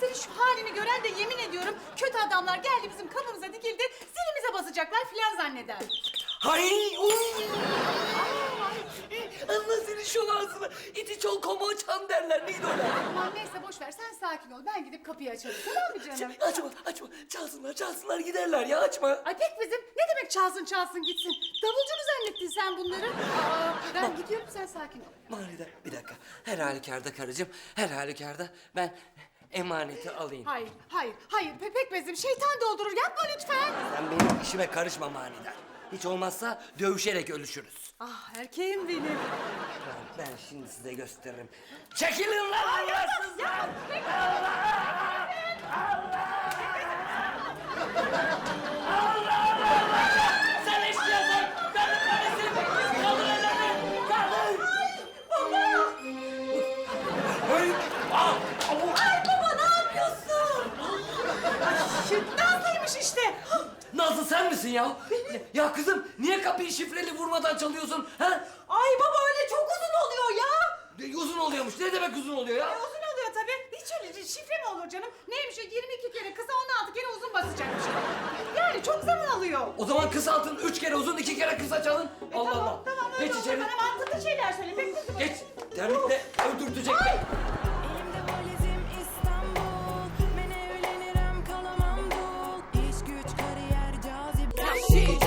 senin şu halini gören de yemin ediyorum kötü adamlar geldi bizim kapımıza dikildi zilimize basacaklar filan zanneder. Hay! Uy! Allah senin şu ağzını. İti çol komo çam derler. Neydi o lan? Aman neyse boş ver sen sakin ol ben gidip kapıyı açarım tamam mı canım? Açma, açma. Çalsınlar, çalsınlar giderler ya açma. Ay pek bizim ne demek çalsın çalsın gitsin. Davulcu mu zannettin sen bunları? Aa, ben gidiyorum sen sakin ol. Manide, bir dakika. Her halükarda karıcığım, her halükarda ben emaneti alayım. Hayır hayır hayır pe- pekmezim şeytan doldurur yapma lütfen. Sen benim işime karışma manidar. Hiç olmazsa dövüşerek ölüşürüz. Ah erkeğim benim. Ben, şimdi size gösteririm. Çekilin lan Allahsızlar! Sen eşkıyasın! Kadın polisin! Kaldır ellerini! Kaldır! Baba! Ay! Ah! Ay baba ne yapıyorsun? Nazlıymış işte. Nazlı sen misin ya? Ya kızım niye kapıyı şifreli vurmadan çalıyorsun? Ha? Ay baba öyle çok uzun oluyor ya. E, Uzun oluyormuş. Ne demek uzun oluyor ya? Ay, uzun oluyor tabii. Hiç öyle şifre mi olur canım? Neymiş o 22 kere kısa 16 kere uzun basacakmış. Yani çok zaman alıyor. O zaman kısaltın. Üç kere uzun, iki kere kısa çalın. Allah tamam, Allah. Tamam öyle Geç olur. içeri. Bana mantıklı şeyler söyle. Kızım. Geç. Termitle öldürtecek. Ay she